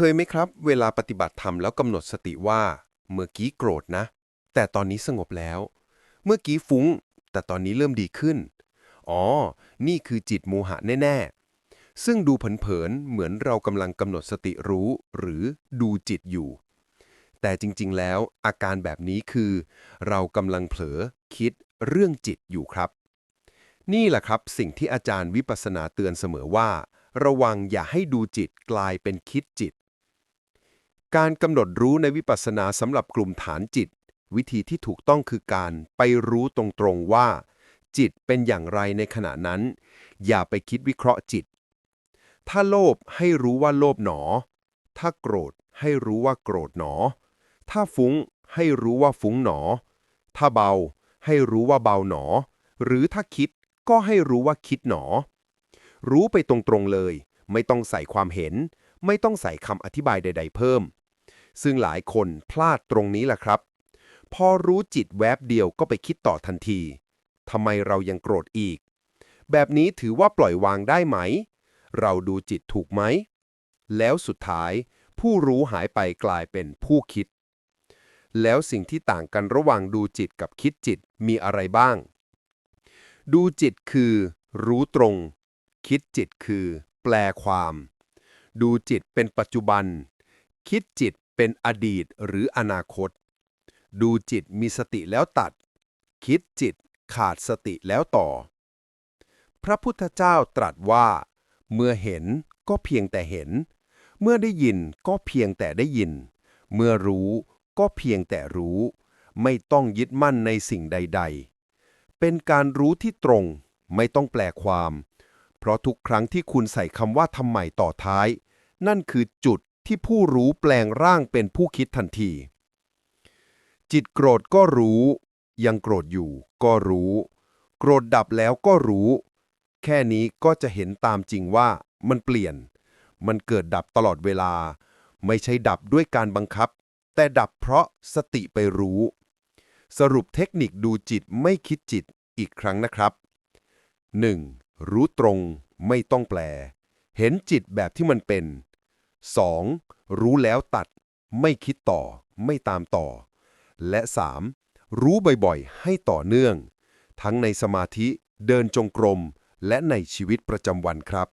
เคยไหมครับ เวลาปฏิบัติธรรมแล้วกำหนดสติว่า เมื่อกี้โกรธนะ แต่ตอนนี้สงบแล้ว เมื่อกี้ฟุ้ง แต่ตอนนี้เริ่มดีขึ้น อ๋อ นี่คือจิตโมหะแน่ ๆ ซึ่งดูเผินๆเหมือนเรากำลังกำหนดสติรู้ หรือดูจิตอยู่ แต่จริงๆ แล้วอาการแบบนี้คือ เรากำลังเผลอคิดเรื่องจิตอยู่ครับ นี่แหละครับสิ่งที่อาจารย์วิปัสสนาเตือนเสมอว่า ระวังอย่าให้ดูจิตกลายเป็นคิดจิต การกำหนดรู้ในวิปัสสนาสำหรับกลุ่มฐานจิต วิธีที่ถูกต้องคือการไปรู้ตรงๆว่า จิตเป็นอย่างไรในขณะนั้น อย่าไปคิดวิเคราะห์จิต ถ้าโลภให้รู้ว่าโลภหนอ ถ้าโกรธให้รู้ว่าโกรธหนอ ถ้าฟุ้งให้รู้ว่าฟุ้งหนอ ถ้าเบาให้รู้ว่าเบาหนอ หรือถ้าคิดก็ให้รู้ว่าคิดหนอ รู้ไปตรงๆเลย ไม่ต้องใส่ความเห็น ไม่ต้องใส่คำอธิบายใด ๆ เพิ่ม ซึ่งหลายคนพลาดตรงนี้แหละครับ พอรู้จิตแวบเดียวก็ไปคิดต่อทันทีทำไมเรายังโกรธอีก แบบนี้ถือว่าปล่อยวางได้ไหม เราดูจิตถูกไหม แล้วสุดท้าย ผู้รู้หายไปกลายเป็นผู้คิด แล้วสิ่งที่ต่างกันระหว่างดูจิตกับคิดจิตมีอะไรบ้าง ดูจิตคือ รู้ตรง คิดจิตคือ แปลความ ดูจิตเป็นปัจจุบัน คิดจิต เป็นอดีตหรืออนาคต ดูจิตมีสติแล้วตัด คิดจิตขาดสติแล้วต่อ พระพุทธเจ้าตรัสว่า เมื่อเห็นก็เพียงแต่เห็น เมื่อได้ยินก็เพียงแต่ได้ยิน เมื่อรู้ก็เพียงแต่รู้ ไม่ต้องยึดมั่นในสิ่งใด ๆ เป็นการรู้ที่ตรง ไม่ต้องแปลความ เพราะทุกครั้งที่คุณใส่คำว่าทำไมต่อท้าย นั่นคือจุด ที่ผู้รู้แปลงร่างเป็นผู้คิดทันที จิตโกรธก็รู้ ยังโกรธอยู่ ก็รู้ โกรธดับแล้วก็รู้ แค่นี้ก็จะเห็นตามจริงว่ามันเปลี่ยน มันเกิดดับตลอดเวลา ไม่ใช่ดับด้วยการบังคับ แต่ดับเพราะสติไปรู้ สรุปเทคนิคดูจิตไม่คิดจิตอีกครั้งนะครับ 1. รู้ตรงไม่ต้องแปล เห็นจิตแบบที่มันเป็น 2. รู้แล้วตัด ไม่คิดต่อ ไม่ตามต่อ และ 3. รู้บ่อยๆ ให้ต่อเนื่อง ทั้งในสมาธิ เดินจงกรม และในชีวิตประจำวันครับ